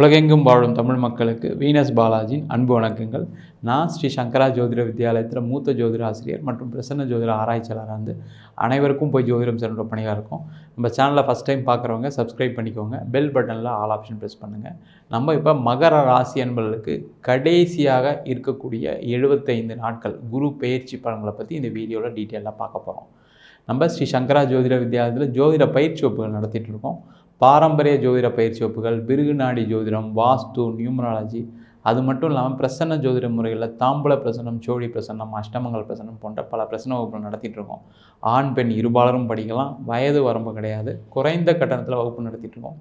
உலகெங்கும் வாழும் தமிழ் மக்களுக்கு வீனஸ் பாலாஜியின் அன்பு வணக்கங்கள். நான் ஸ்ரீ சங்கரா ஜோதிட வித்யாலயத்தில் மூத்த ஜோதிட ஆசிரியர் மற்றும் பிரசன்ன ஜோதிட ஆராய்ச்சியாளராக இருந்து அனைவருக்கும் போய் ஜோதிடம் சென்ற பணியாக இருக்கும். நம்ம சேனலை ஃபஸ்ட் டைம் பார்க்குறவங்க சப்ஸ்கிரைப் பண்ணிக்கோங்க. பெல் பட்டனில் ஆல் ஆப்ஷன் ப்ரெஸ் பண்ணுங்கள் நம்ம இப்போ மகர ராசி அன்பர்களுக்கு கடைசியாக இருக்கக்கூடிய எழுபத்தைந்து நாட்கள் குரு பயிற்சி பலன்களை பற்றி இந்த வீடியோவில் டீட்டெயிலாக பார்க்க போகிறோம் நம்ம ஸ்ரீ சங்கரா ஜோதிட வித்யாலயத்தில் ஜோதிட பயிற்சி வகுப்புகள் நடத்திட்டு இருக்கோம். பாரம்பரிய ஜோதிட பயிற்சி வகுப்புகள் பிருகுநாடி ஜோதிடம் வாஸ்து நியூமராலஜி அது மட்டும் இல்லாமல் பிரசன்ன ஜோதிட முறைகளில் தாம்பூல பிரசனம் சோழி பிரசன்னம் அஷ்டமங்கல் பிரசனம் போன்ற பல பிரசன வகுப்புகள் நடத்திட்டு இருக்கோம். ஆண் பெண் இருபாலரும் படிக்கலாம். வயது வரம்பு கிடையாது. குறைந்த கட்டணத்தில் வகுப்பு நடத்திட்டு இருக்கோம்.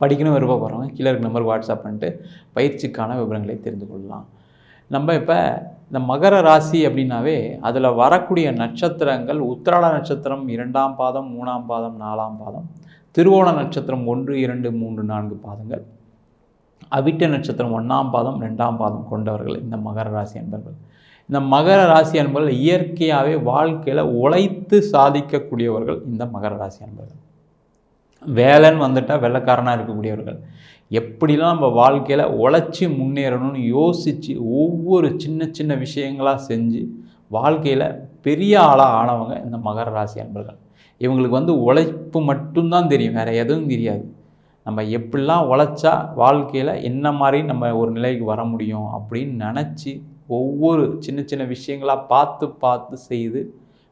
படிக்கணும் விருப்பப்படுறவங்க கீழே இருக்க நம்பர் வாட்ஸ்அப் பண்ணிட்டு பயிற்சிக்கான விவரங்களை தெரிந்து கொள்ளலாம். நம்ம இப்போ இந்த மகர ராசி அப்படின்னாவே அதில் வரக்கூடிய நட்சத்திரங்கள் உத்திராட நட்சத்திரம் இரண்டாம் பாதம் மூணாம் பாதம் நாலாம் பாதம். திருவோண நட்சத்திரம் ஒன்று இரண்டு மூன்று நான்கு பாதங்கள். அவிட்ட நட்சத்திரம் ஒன்றாம் பாதம் ரெண்டாம் பாதம் கொண்டவர்கள் இந்த மகர ராசி அன்பர்கள். இந்த மகர ராசி அன்பர்கள் இயற்கையாகவே வாழ்க்கையில் உழைத்து சாதிக்கக்கூடியவர்கள் இந்த மகர ராசி அன்பர்கள். வேலைன்னு வந்துட்டால் வெள்ளைக்காரனாக இருக்கக்கூடியவர்கள். எப்படிலாம் நம்ம வாழ்க்கையில் உழைச்சி முன்னேறணும்னு யோசித்து ஒவ்வொரு சின்ன சின்ன விஷயங்களாக செஞ்சு வாழ்க்கையில் பெரிய ஆளாக ஆனவங்க இந்த மகர ராசி அன்பர்கள். இவங்களுக்கு வந்து உழைப்பு மட்டும்தான் தெரியும் வேறு எதுவும் தெரியாது. நம்ம எப்படிலாம் உழைச்சா வாழ்க்கையில் என்ன மாதிரி நம்ம ஒரு நிலைக்கு வர முடியும் அப்படின்னு நினச்சி ஒவ்வொரு சின்ன சின்ன விஷயங்களாக பார்த்து பார்த்து செய்து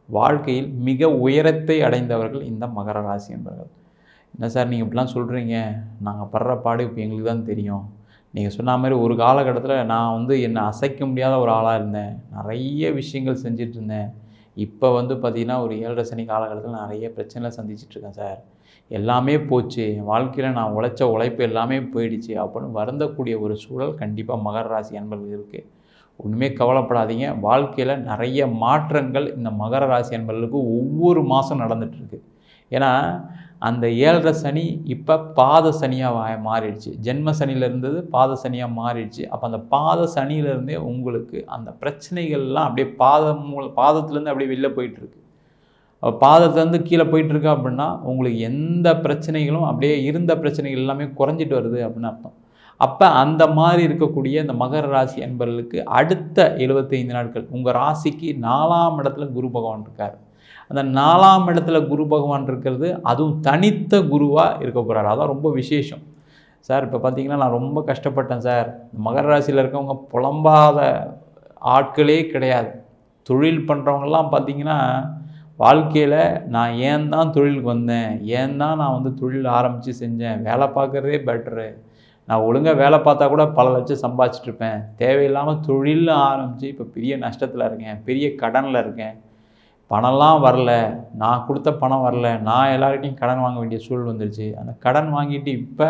வாழ்க்கையில் மிக உயரத்தை அடைந்தவர்கள் இந்த மகர ராசி என்பவர்கள் என்ன சார் நீங்கள் இப்படிலாம் சொல்கிறீங்க நாங்கள் படுற பாடு இப்போ எங்களுக்கு தான் தெரியும். நீங்கள் சொன்ன மாதிரி ஒரு காலகட்டத்தில் நான் வந்து என்னை அசைக்க முடியாத ஒரு ஆளாக இருந்தேன். நிறைய விஷயங்கள் செஞ்சுட்டு இருந்தேன். இப்போ வந்து பார்த்திங்கன்னா ஒரு ஏழரை சனி காலகட்டத்தில் நிறைய பிரச்சனை சந்திச்சிட்ருக்கேன் சார். எல்லாமே போச்சு. என் வாழ்க்கையில் நான் உழைச்ச உழைப்பு எல்லாமே போயிடுச்சு. அப்படின்னு வருந்தக்கூடிய ஒரு சூழல் கண்டிப்பாக மகர ராசி அன்பர்கள் இருக்குது ஒன்றுமே கவலைப்படாதீங்க. வாழ்க்கையில் நிறைய மாற்றங்கள் இந்த மகர ராசி அன்பர்களுக்கு ஒவ்வொரு மாதம் நடந்துகிட்ருக்கு ஏன்னா அந்த ஏழரை சனி இப்போ பாத சனியாக மாறிடுச்சு. ஜென்ம சனியில் இருந்தது பாத சனியாக மாறிடுச்சு. அப்போ அந்த பாத சனியிலேருந்தே உங்களுக்கு அந்த பிரச்சனைகள்லாம் அப்படியே பாதம் மூல பாதத்துலேருந்து அப்படியே வெளில போயிட்டுருக்கு. பாதத்துலேருந்து கீழே போயிட்டுருக்கு அப்படின்னா உங்களுக்கு எந்த பிரச்சனைகளும் அப்படியே இருந்த பிரச்சனைகள் எல்லாமே குறைஞ்சிட்டு வருது அப்படின்னு அர்த்தம். அப்போ அந்த மாதிரி இருக்கக்கூடிய இந்த மகர ராசி என்பவர்களுக்கு அடுத்த எழுபத்தைந்து நாட்கள் உங்கள் ராசிக்கு நாலாம் இடத்துல குரு பகவான் இருக்கார். அந்த நாலாம் இடத்துல குரு பகவான் இருக்கிறது அதுவும் தனித்த குருவாக இருக்க போகிறார் அதான் ரொம்ப விசேஷம். சார் இப்போ பார்த்தீங்கன்னா நான் ரொம்ப கஷ்டப்பட்டேன் சார். மகர ராசியில் இருக்கவங்க புலம்பாத ஆட்களே கிடையாது. தொழில் பண்ணுறவங்கெல்லாம் பார்த்தீங்கன்னா வாழ்க்கையில் நான் ஏன் தான் தொழிலுக்கு வந்தேன்? ஏன் தான் நான் வந்து தொழில் ஆரம்பித்து செஞ்சேன்? வேலை பார்க்குறதே பெட்ரு நான் ஒழுங்காக வேலை பார்த்தா கூட பல லட்சம் சம்பாதிச்சிட்ருப்பேன் தேவையில்லாமல் தொழில் ஆரம்பித்து இப்போ பெரிய நஷ்டத்தில் இருக்கேன். பெரிய கடனில் இருக்கேன். பணம்லாம் வரல நான் கொடுத்த பணம் வரல நான் எல்லார்கிட்டையும் கடன் வாங்க வேண்டிய சூழல் வந்துருச்சு. அந்த கடன் வாங்கிட்டு இப்போ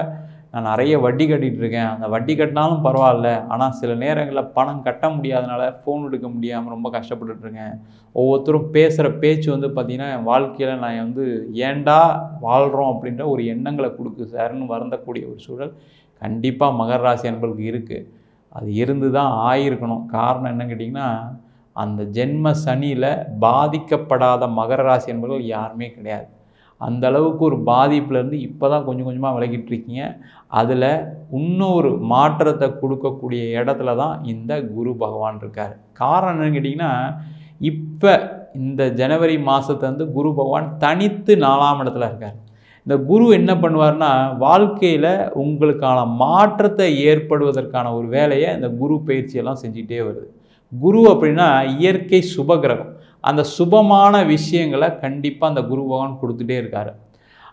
நான் நிறைய வட்டி கட்டிகிட்டு இருக்கேன். அந்த வட்டி கட்டினாலும் பரவாயில்ல. ஆனால் சில நேரங்களில் பணம் கட்ட முடியாதனால ஃபோன் எடுக்க முடியாமல் ரொம்ப கஷ்டப்பட்டுட்ருக்கேன் ஒவ்வொருத்தரும் பேசுகிற பேச்சு வந்து பார்த்திங்கன்னா என் வாழ்க்கையில் நான் வந்து ஏண்டா வாழ்கிறோம் அப்படின்ற ஒரு எண்ணங்களை கொடுக்கு சார்னு வருந்தக்கூடிய ஒரு சூழல் கண்டிப்பாக மகர ராசி அன்பர்களுக்கு இருக்குது அது இருந்து தான் ஆயிருக்கணும். காரணம் என்னன்னு கேட்டிங்கன்னா அந்த ஜென்ம சனியில் பாதிக்கப்படாத மகர ராசி என்பவர்கள் யாருமே கிடையாது. அந்த அளவுக்கு ஒரு பாதிப்புலேருந்து இப்போ தான் கொஞ்சம் கொஞ்சமாக விலகிட்டு இருக்கீங்க. அதில் இன்னொரு மாற்றத்தை கொடுக்கக்கூடிய இடத்துல தான் இந்த குரு பகவான் இருக்கார். காரணம் என்னன்னு கேட்டிங்கன்னா இப்போ இந்த ஜனவரி மாதத்துலேருந்து குரு பகவான் தனித்து நாலாம் இடத்துல இருக்கார். இந்த குரு என்ன பண்ணுவார்னா வாழ்க்கையில் உங்களுக்கான மாற்றத்தை ஏற்படுவதற்கான ஒரு வேலையை இந்த குரு பயிற்சியெல்லாம் செஞ்சிகிட்டே வருது. குரு அப்படின்னா இயற்கை சுபகிரகம். அந்த சுபமான விஷயங்களை கண்டிப்பாக அந்த குரு பகவான் கொடுத்துட்டே இருக்காரு.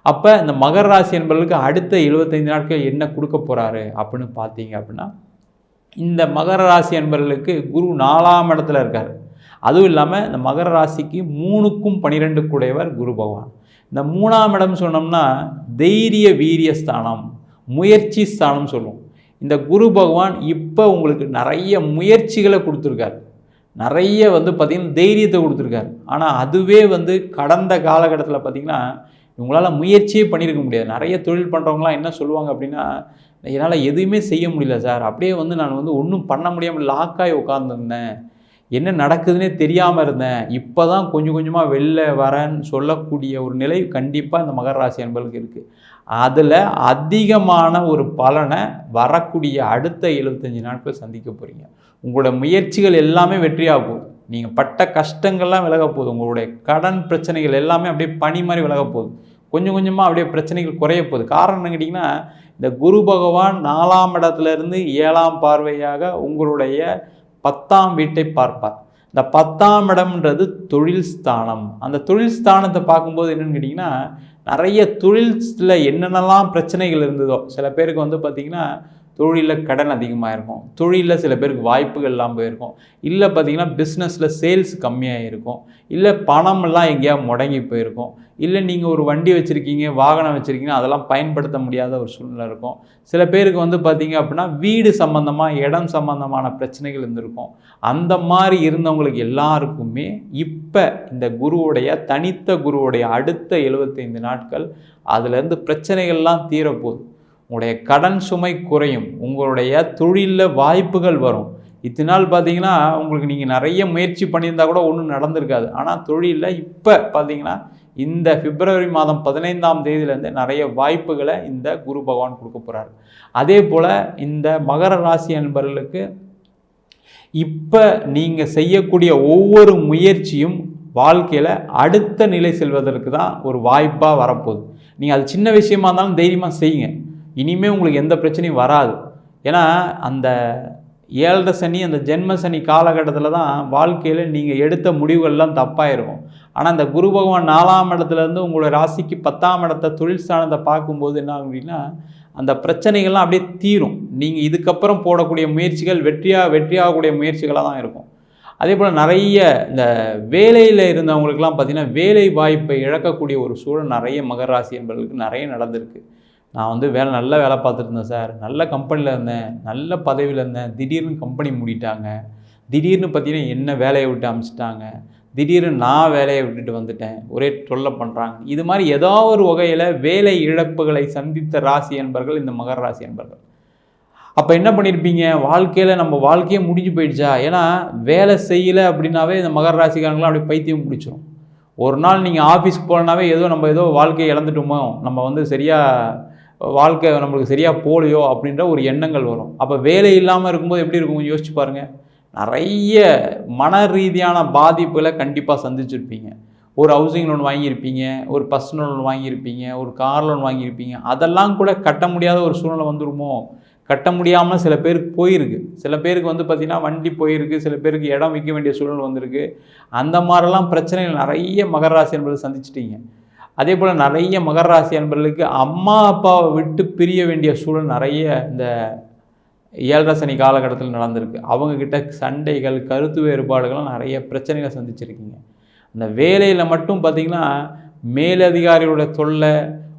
அப்போ இந்த மகர ராசி என்பவர்களுக்கு அடுத்த எழுபத்தைந்து நாட்கள் என்ன கொடுக்க போகிறாரு அப்படின்னு பார்த்தீங்க அப்படின்னா இந்த மகர ராசி என்பவர்களுக்கு குரு நாலாம் இடத்துல இருக்கார். அதுவும் இல்லாமல் இந்த மகர ராசிக்கு மூணுக்கும் பனிரெண்டு கூடையவர் குரு பகவான். இந்த மூணாம் இடம் சொன்னோம்னா தைரிய வீரிய ஸ்தானம் முயற்சி ஸ்தானம் சொல்லுவோம். இந்த குரு பகவான் இப்போ உங்களுக்கு நிறைய முயற்சிகளை கொடுத்துருக்காரு. நிறைய வந்து பார்த்திங்கன்னா தைரியத்தை கொடுத்துருக்காரு. ஆனால் அதுவே வந்து கடந்த காலகட்டத்தில் பார்த்திங்கன்னா இவங்களால் முயற்சியே பண்ணியிருக்க முடியாது. நிறைய தொழில் பண்ணுறவங்களாம் என்ன சொல்லுவாங்க அப்படின்னா என்னால் எதுவுமே செய்ய முடியல சார். அப்படியே வந்து நான் வந்து ஒன்றும் பண்ண முடியாமல் லாக்காகி உட்காந்துருந்தேன் என்ன நடக்குதுன்னே தெரியாமல் இருந்தேன். இப்போ தான் கொஞ்சம் கொஞ்சமாக வெளில வரேன்னு சொல்லக்கூடிய ஒரு நிலை கண்டிப்பாக இந்த மகர ராசி அன்பர்களுக்கு இருக்குது அதில் அதிகமான ஒரு பலனை வரக்கூடிய அடுத்த எழுபத்தஞ்சு நாட்கள் சந்திக்க போகிறீங்க உங்களோட முயற்சிகள் எல்லாமே வெற்றியாக போகுது. நீங்கள் பட்ட கஷ்டங்கள்லாம் விலக போகுது. உங்களுடைய கடன் பிரச்சனைகள் எல்லாமே அப்படியே பனி மாதிரி விலக போகுது. கொஞ்சம் கொஞ்சமாக அப்படியே பிரச்சனைகள் குறைய போகுது. காரணம் என்ன கேட்டிங்கன்னா இந்த குரு பகவான் நாலாம் இடத்துலேருந்து ஏழாம் பார்வையாக உங்களுடைய பத்தாம் வீட்டை பார்ப்பார். இந்த பத்தாம் இடம்ன்றது தொழில் ஸ்தானம். அந்த தொழில் ஸ்தானத்தை பார்க்கும்போது என்னென்னு கேட்டிங்கன்னா நிறைய தொழில்ஸில் என்னென்னலாம் பிரச்சனைகள் இருந்ததோ சில பேருக்கு வந்து பார்த்திங்கன்னா தொழிலில் கடன் அதிகமாக இருக்கும் தொழிலில் சில பேருக்கு வாய்ப்புகள் போயிருக்கும். இல்லை பார்த்தீங்கன்னா பிஸ்னஸில் சேல்ஸ் கம்மியாக இருக்கும் இல்லை பணமெல்லாம் எங்கேயாவது முடங்கி போயிருக்கும். இல்லை நீங்கள் ஒரு வண்டி வச்சுருக்கீங்க வாகனம் வச்சுருக்கீங்க அதெல்லாம் பயன்படுத்த முடியாத ஒரு சூழ்நிலை இருக்கும். சில பேருக்கு வந்து பார்த்தீங்க அப்படின்னா வீடு சம்மந்தமாக இடம் சம்மந்தமான பிரச்சனைகள் இருந்திருக்கும். அந்த மாதிரி இருந்தவங்களுக்கு எல்லாருக்குமே இப்போ இந்த குருவுடைய தனித்த குருவுடைய அடுத்த எழுபத்தைந்து நாட்கள் அதுலேருந்து பிரச்சனைகள்லாம் தீரப்போகுது. உங்களுடைய கடன் சுமை குறையும் உங்களுடைய தொழிலில் வாய்ப்புகள் வரும். இத்தனை நாள் பார்த்தீங்கன்னா உங்களுக்கு நீங்கள் நிறைய முயற்சி பண்ணியிருந்தால் கூட ஒன்றும் நடந்திருக்காது. ஆனால் தொழிலில் இப்போ பார்த்தீங்கன்னா இந்த பிப்ரவரி மாதம் பதினைந்தாம் தேதியிலேருந்து நிறைய வாய்ப்புகளை இந்த குரு பகவான் கொடுக்க போகிறார் அதே போல் இந்த மகர ராசி அன்பர்களுக்கு இப்போ நீங்கள் செய்யக்கூடிய ஒவ்வொரு முயற்சியும் வாழ்க்கையில் அடுத்த நிலை செல்வதற்கு தான் ஒரு வாய்ப்பாக வரப்போகுது. நீங்கள் அது சின்ன விஷயமா இருந்தாலும் தைரியமாக செய்யுங்க. இனிமேல் உங்களுக்கு எந்த பிரச்சனையும் வராது. ஏன்னா அந்த ஏழரை சனி அந்த ஜென்ம சனி காலகட்டத்தில் தான் வாழ்க்கையில் நீங்கள் எடுத்த முடிவுகள்லாம் தப்பாக இருக்கும் ஆனால் அந்த குரு பகவான் நாலாம் இடத்துலேருந்து உங்களோட ராசிக்கு பத்தாம் இடத்த தொழில் ஸ்தானத்தை பார்க்கும்போது என்ன அப்படின்னா அந்த பிரச்சனைகள்லாம் அப்படியே தீரும். நீங்கள் இதுக்கப்புறம் போடக்கூடிய முயற்சிகள் வெற்றியாக வெற்றியாகக்கூடிய முயற்சிகளாக தான் இருக்கும். அதே போல் நிறைய இந்த வேலையில் இருந்தவங்களுக்கெல்லாம் பார்த்திங்கன்னா வேலை வாய்ப்பை இழக்கக்கூடிய ஒரு சூழல் நிறைய மகராசி என்பவர்களுக்கு நிறைய நடந்திருக்கு. நான் வந்து வேலை நல்ல வேலை பார்த்துட்டு இருந்தேன் சார். நல்ல கம்பெனியில் இருந்தேன். நல்ல பதவியில் இருந்தேன். திடீர்னு கம்பெனி மூடிட்டாங்க. திடீர்னு பார்த்தீங்கன்னா என்ன வேலையை விட்டு அமிச்சிட்டாங்க. திடீர்னு நான் வேலையை விட்டுட்டு வந்துட்டேன். ஒரே தொல்லை பண்ணுறாங்க இது மாதிரி ஏதோ ஒரு வகையில் வேலை இழப்புகளை சந்தித்த ராசி என்பர்கள் இந்த மகர ராசி என்பர்கள். அப்போ என்ன பண்ணியிருப்பீங்க வாழ்க்கையில் நம்ம வாழ்க்கையே முடிஞ்சு போயிடுச்சா? ஏன்னா வேலை செய்யலை அப்படின்னாவே இந்த மகர ராசிக்காரங்களாம் அப்படியே பைத்தியம் பிடிச்சிரும். ஒரு நாள் நீங்கள் ஆஃபீஸ்க்கு போகலனாவே ஏதோ நம்ம ஏதோ வாழ்க்கையை இழந்துட்டோமோ? நம்ம வந்து சரியாக வாழ்க்கை நம்மளுக்கு சரியாக போகலையோ அப்படின்ற ஒரு எண்ணங்கள் வரும். அப்போ வேலை இல்லாமல் இருக்கும்போது எப்படி இருக்கும்? யோசிச்சு பாருங்கள் நிறைய மன ரீதியான பாதிப்புகளை கண்டிப்பாக சந்திச்சிருப்பீங்க. ஒரு ஹவுசிங் லோன் வாங்கியிருப்பீங்க ஒரு பர்சனல் லோன் வாங்கியிருப்பீங்க ஒரு கார் லோன் வாங்கியிருப்பீங்க. அதெல்லாம் கூட கட்ட முடியாத ஒரு சூழ்நிலை வந்துருமோ? கட்ட முடியாமல் சில பேருக்கு போயிருக்கு. சில பேருக்கு வந்து பார்த்திங்கன்னா வண்டி போயிருக்கு. சில பேருக்கு இடம் விற்க வேண்டிய சூழ்நிலை வந்திருக்கு. அந்த மாதிரிலாம் பிரச்சனைகள் நிறைய மகராசி என்பது சந்திச்சிட்டிங்க. அதே போல் நிறைய மகர ராசி அன்பர்களுக்கு அம்மா அப்பாவை விட்டு பிரிய வேண்டிய சூழல் நிறைய இந்த ஏழரசனி காலகட்டத்தில் நடந்திருக்கு. அவங்கக்கிட்ட சண்டைகள் கருத்து வேறுபாடுகள்லாம் நிறைய பிரச்சனைகள் சந்திச்சிருக்கீங்க. அந்த வேலையில் மட்டும் பார்த்திங்கன்னா மேலதிகாரியோட தொல்லை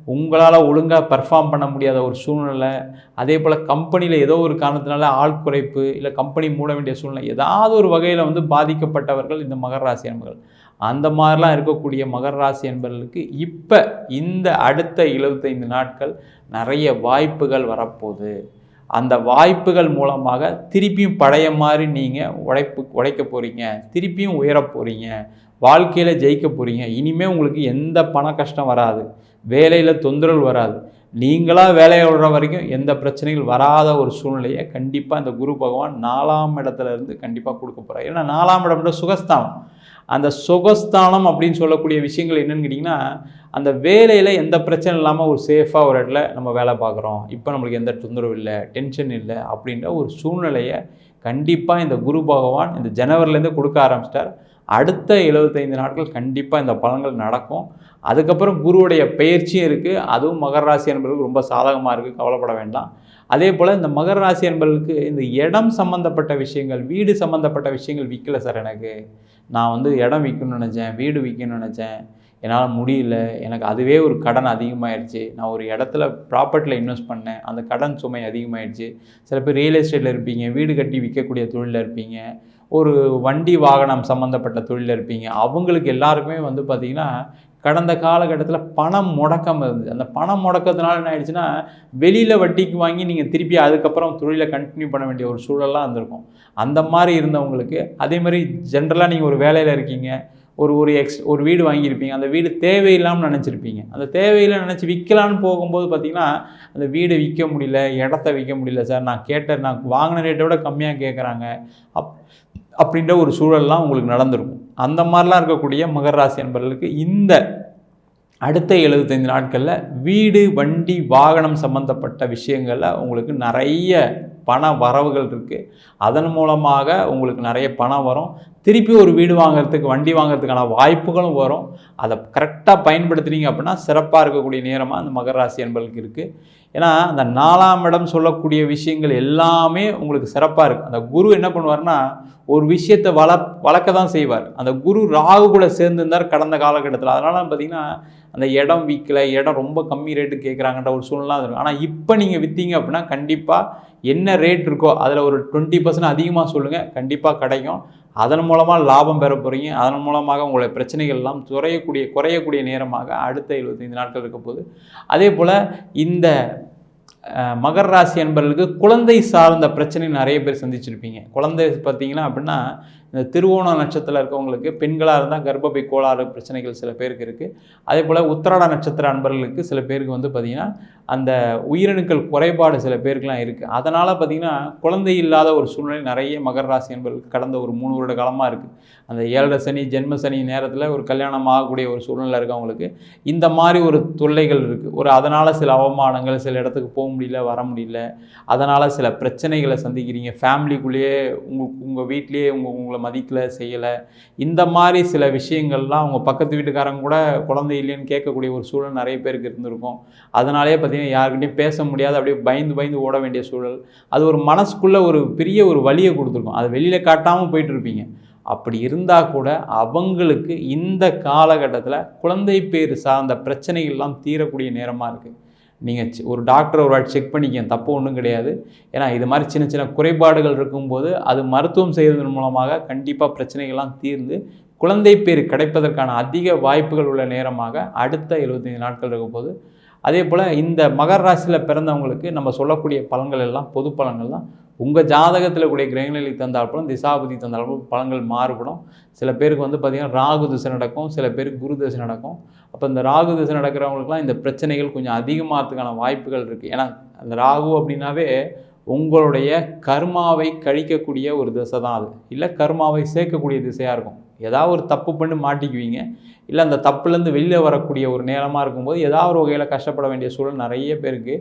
உங்களால் ஒழுங்காக பர்ஃபார்ம் பண்ண முடியாத ஒரு சூழ்நிலை அதே போல் கம்பெனியில் ஏதோ ஒரு காரணத்தினால ஆள் குறைப்பு இல்லை கம்பெனி மூட வேண்டிய சூழ்நிலை ஏதாவது ஒரு வகையில் வந்து பாதிக்கப்பட்டவர்கள் இந்த மகர ராசி அன்பர்கள் அந்த மாதிரிலாம் இருக்கக்கூடிய மகர ராசி என்பவர்களுக்கு இப்போ இந்த அடுத்த எழுபத்தைந்து நாட்கள் நிறைய வாய்ப்புகள் வரப்போகுது. அந்த வாய்ப்புகள் மூலமாக திருப்பியும் பழைய மாதிரி நீங்கள் உழைப்பு உழைக்க போகிறீங்க திருப்பியும் உயர போகிறீங்க வாழ்க்கையில் ஜெயிக்க போகிறீங்க இனிமேல் உங்களுக்கு எந்த பண கஷ்டம் வராது. வேலையில் தொந்தரவு வராது. நீங்களாக வேலையை விடுற வரைக்கும் எந்த பிரச்சனைகள் வராத ஒரு சூழ்நிலையை கண்டிப்பாக இந்த குரு பகவான் நாலாம் இடத்துல இருந்து கண்டிப்பாக கொடுக்க போகிறார் ஏன்னா நாலாம் இடம்ன்ற சுகஸ்தானம். அந்த சுகஸ்தானம் அப்படின்னு சொல்லக்கூடிய விஷயங்கள் என்னென்னு கேட்டிங்கன்னா அந்த வேலையில் எந்த பிரச்சனை இல்லாமல் ஒரு சேஃபாக ஒரு இடத்துல நம்ம வேலை பார்க்குறோம். இப்போ நம்மளுக்கு எந்த தொந்தரவு இல்லை டென்ஷன் இல்லை அப்படின்ற ஒரு சூழ்நிலையை கண்டிப்பாக இந்த குரு பகவான் இந்த ஜனவரிலேருந்து கொடுக்க ஆரம்பிச்சிட்டார். அடுத்த எழுபத்தைந்து நாட்கள் கண்டிப்பாக இந்த பலன்கள் நடக்கும். அதுக்கப்புறம் குருவுடைய பயிற்சியும் இருக்குது அதுவும் மகர ராசி என்பதற்கு ரொம்ப சாதகமாக இருக்குது கவலைப்பட வேண்டாம். அதே போல் இந்த மகர ராசி என்பதற்கு இந்த இடம் சம்மந்தப்பட்ட விஷயங்கள் வீடு சம்மந்தப்பட்ட விஷயங்கள் விற்கல சார் எனக்கு. நான் வந்து இடம் விற்கணும்னு நினச்சேன் வீடு விற்கணும்னு நினச்சேன். என்னால் முடியல. எனக்கு அதுவே ஒரு கடன் அதிகமாகிடுச்சு நான் ஒரு இடத்துல ப்ராப்பர்ட்டியில் இன்வெஸ்ட் பண்ணேன். அந்த கடன் சுமை அதிகமாகிடுச்சு சில பேர் ரியல் எஸ்டேட்டில் இருப்பீங்க. வீடு கட்டி விற்கக்கூடிய தொழிலில் இருப்பீங்க. ஒரு வண்டி வாகனம் சம்மந்தப்பட்ட தொழிலில் இருப்பீங்க. அவங்களுக்கு எல்லாருக்குமே வந்து பார்த்திங்கன்னா கடந்த காலகட்டத்தில் பணம் முடக்கம் இருந்தது. அந்த பணம் முடக்கத்தினால என்ன ஆயிடுச்சுன்னா வெளியில் வட்டிக்கு வாங்கி நீங்கள் திருப்பி அதுக்கப்புறம் தொழிலை கண்டினியூ பண்ண வேண்டிய ஒரு சூழலாக இருந்திருக்கும். அந்த மாதிரி இருந்தவங்களுக்கு அதே மாதிரி ஜென்ரலாக நீங்கள் ஒரு வேலையில் இருக்கீங்க. ஒரு ஒரு எக்ஸ் ஒரு வீடு வாங்கியிருப்பீங்க. அந்த வீடு தேவையில்லாமல் நினச்சிருப்பீங்க அந்த தேவையில்லை நினச்சி விற்கலான்னு போகும்போது பார்த்தீங்கன்னா அந்த வீடு விற்க முடியல இடத்த விற்க முடியல சார். நான் கேட்ட நான் வாங்கின ரேட்டை விட கம்மியாக கேட்குறாங்க அப் அப்படின்ற ஒரு சூழல்லாம் உங்களுக்கு நடந்திருக்கும். அந்த மாதிரிலாம் இருக்கக்கூடிய மகர ராசி என்பவர்களுக்கு இந்த அடுத்த எழுபத்தைந்து நாட்களில் வீடு வண்டி வாகனம் சம்மந்தப்பட்ட விஷயங்களில் உங்களுக்கு நிறைய பண வரவுகள் இருக்குது அதன் மூலமாக உங்களுக்கு நிறைய பணம் வரும். திருப்பி ஒரு வீடு வாங்குறதுக்கு வண்டி வாங்குறதுக்கான வாய்ப்புகளும் வரும். அதை கரெக்டாக பயன்படுத்துனீங்க அப்படின்னா சிறப்பாக இருக்கக்கூடிய நேரமாக அந்த மகர ராசி என்பதற்கு இருக்குது ஏன்னா அந்த நாலாம் இடம் சொல்லக்கூடிய விஷயங்கள் எல்லாமே உங்களுக்கு சிறப்பாக இருக்குது அந்த குரு என்ன பண்ணுவார்னா ஒரு விஷயத்தை வள வளர்க்க தான் செய்வார். அந்த குரு ராகு கூட சேர்ந்துருந்தார் கடந்த காலகட்டத்தில். அதனால பார்த்திங்கன்னா அந்த இடம் விற்கல இடம் ரொம்ப கம்மி ரேட்டு கேட்குறாங்கன்ற ஒரு சூழ்நிலை இருக்கும் ஆனால் இப்போ நீங்கள் விற்றீங்க அப்படின்னா கண்டிப்பாக என்ன ரேட் இருக்கோ அதில் ஒரு டுவெண்ட்டி பர்சன்ட் அதிகமாக சொல்லுங்கள் கண்டிப்பாக கிடைக்கும். அதன் மூலமாக லாபம் பெற போகிறீங்க அதன் மூலமாக உங்களுடைய பிரச்சனைகள் எல்லாம் குறையக்கூடிய குறையக்கூடிய நேரமாக அடுத்த எழுபத்தைந்து நாட்கள் இருக்க போகுது. அதே போல் இந்த மகர ராசி என்பவர்களுக்கு குழந்தை சார்ந்த பிரச்சனை நிறைய பேர் சந்திச்சிருப்பீங்க. குழந்தை பார்த்தீங்கன்னா அப்படின்னா இந்த திருவோண நட்சத்திரத்தில் இருக்கவங்களுக்கு பெண்களாக இருந்தால் கர்ப்பப்பை கோளாறு பிரச்சனைகள் சில பேருக்கு இருக்குது அதே போல் உத்திராட நட்சத்திர அன்பர்களுக்கு சில பேருக்கு வந்து பார்த்திங்கன்னா அந்த உயிரணுக்கள் குறைபாடு சில பேருக்குலாம் இருக்குது அதனால் பார்த்திங்கன்னா குழந்தை இல்லாத ஒரு சூழ்நிலை நிறைய மகர ராசி என்பவர்களுக்கு கடந்த ஒரு மூணு வருட காலமாக இருக்குது அந்த ஏழரை சனி ஜென்ம சனி நேரத்தில் ஒரு கல்யாணம் ஆகக்கூடிய ஒரு சூழ்நிலை இருக்கவங்களுக்கு இந்த மாதிரி ஒரு தொல்லைகள் இருக்குது ஒரு அதனால் சில அவமானங்கள் சில இடத்துக்கு போக முடியல வர முடியல. அதனால் சில பிரச்சனைகளை சந்திக்கிறீங்க. ஃபேமிலிக்குள்ளேயே உங்கள் உங்கள் வீட்லேயே உங்கள் உங்களை மதிக்கலை செய்யலை. இந்த மாதிரி சில விஷயங்கள்லாம் அவங்க பக்கத்து வீட்டுக்காரங்க கூட குழந்தை இல்லைன்னு கேட்கக்கூடிய ஒரு சூழல் நிறைய பேருக்கு இருந்திருக்கும். அதனாலே பார்த்தீங்கன்னா யாருக்கிட்டையும் பேச முடியாது. அப்படியே பயந்து பயந்து ஓட வேண்டிய சூழல். அது ஒரு மனசுக்குள்ளே ஒரு பெரிய ஒரு வலியை கொடுத்துருக்கும். அது வெளியில் காட்டாமல் போயிட்டு இருப்பீங்க அப்படி இருந்தால் கூட அவங்களுக்கு இந்த காலகட்டத்தில் குழந்தை பேர் சார்ந்த பிரச்சனைகள்லாம் தீரக்கூடிய நேரமாக இருக்குது நீங்கள் ஒரு டாக்டர் ஒரு வாட்டி செக் பண்ணிக்கங்க. தப்பு ஒன்றும் கிடையாது. ஏன்னா இது மாதிரி சின்ன சின்ன குறைபாடுகள் இருக்கும்போது அது மருத்துவம் செய்வதன் மூலமாக கண்டிப்பாக பிரச்சனைகள்லாம் தீர்ந்து குழந்தை பேர் கிடைப்பதற்கான அதிக வாய்ப்புகள் உள்ள நேரமாக அடுத்த எழுபத்தைந்து நாட்கள் இருக்கும் போது அதே போல் இந்த மகர ராசியில் பிறந்தவங்களுக்கு நம்ம சொல்லக்கூடிய பலன்கள் எல்லாம் பொது பலன்கள் தான். உங்கள் ஜாதகத்தில் கூடிய கிரகநிலை தந்தாலும் திசாபதி தந்தாலும் பழங்கள் மாறுபடும். சில பேருக்கு வந்து பார்த்திங்கன்னா ராகு திசை நடக்கும் சில பேருக்கு குரு திசை நடக்கும். அப்போ இந்த ராகு திசை நடக்கிறவங்களுக்குலாம் இந்த பிரச்சனைகள் கொஞ்சம் அதிகமாகிறதுக்கான வாய்ப்புகள் இருக்குது ஏன்னா அந்த ராகு அப்படின்னாவே உங்களுடைய கர்மாவை கழிக்கக்கூடிய ஒரு திசை தான் அது. இல்லை கர்மாவை சேர்க்கக்கூடிய திசையாக இருக்கும். ஏதாவது ஒரு தப்பு பண்ணி மாட்டிக்குவீங்க. இல்லை அந்த தப்புலேருந்து வெளியில் வரக்கூடிய ஒரு நேரமாக இருக்கும்போது ஏதாவது ஒரு வகையில் கஷ்டப்பட வேண்டிய சூழல் நிறைய பேருக்கு.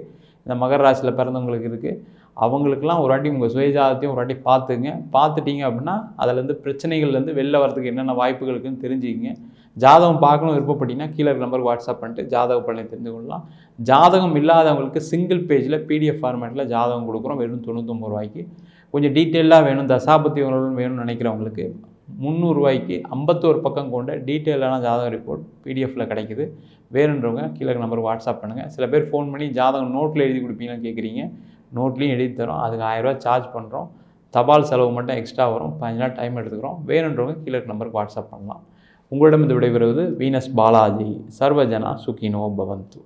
இந்த மகர ராசியில் பிறந்தவங்களுக்கு இருக்குது அவங்களுக்கெல்லாம் ஒரு வாட்டி உங்கள் சுயஜாதத்தையும் ஒரு வாட்டி பார்த்துங்க. பார்த்துட்டீங்க அப்படின்னா அதுலேருந்து பிரச்சனைகள்லேருந்து வெளில வரதுக்கு என்னென்ன வாய்ப்புகள் இருக்குன்னு தெரிஞ்சுக்கிங்க. ஜாதகம் பார்க்கணும் விருப்பப்பட்டீங்கன்னா கீழே நம்பருக்கு வாட்ஸ்அப் பண்ணிட்டு ஜாதக பலனை தெரிந்து கொள்ளலாம். ஜாதகம் இல்லாதவங்களுக்கு சிங்கிள் பேஜில் பிடிஎஃப் ஃபார்மேட்டில் ஜாதகம் கொடுக்குறோம். வெறும் தொண்ணூத்தொம்பது ரூபாய்க்கு. கொஞ்சம் டீட்டெயிலாக வேணும். தசாபத்தி உணர்வு வேணும்னு நினைக்கிறவங்களுக்கு முந்நூறுரூவாய்க்கு ஐம்பத்தோரு பக்கம் கொண்ட டீட்டெயிலான ஜாதக ரிப்போர்ட் பிடிஎஃப்பில் கிடைக்குது. வேணுன்றவங்க கீழே நம்பருக்கு வாட்ஸ்அப் பண்ணுங்கள் சில பேர் ஃபோன் பண்ணி ஜாதகம் நோட்டில் எழுதி கொடுப்பீங்கன்னு கேட்குறீங்க நோட்லேயும் எழுதி தரோம். அதுக்கு ஆயிரரூவா சார்ஜ் பண்ணுறோம் தபால் செலவு மட்டும் எக்ஸ்ட்ரா வரும். பதினஞ்சு நாள் டைம் எடுத்துக்கிறோம். வேணுன்றவங்க கீழே நம்பருக்கு வாட்ஸ்அப் பண்ணலாம். உங்களிடம் இந்த விடைபெறுவது வீனஸ் பாலாஜி. சர்வஜனா சுகினோ பவந்து.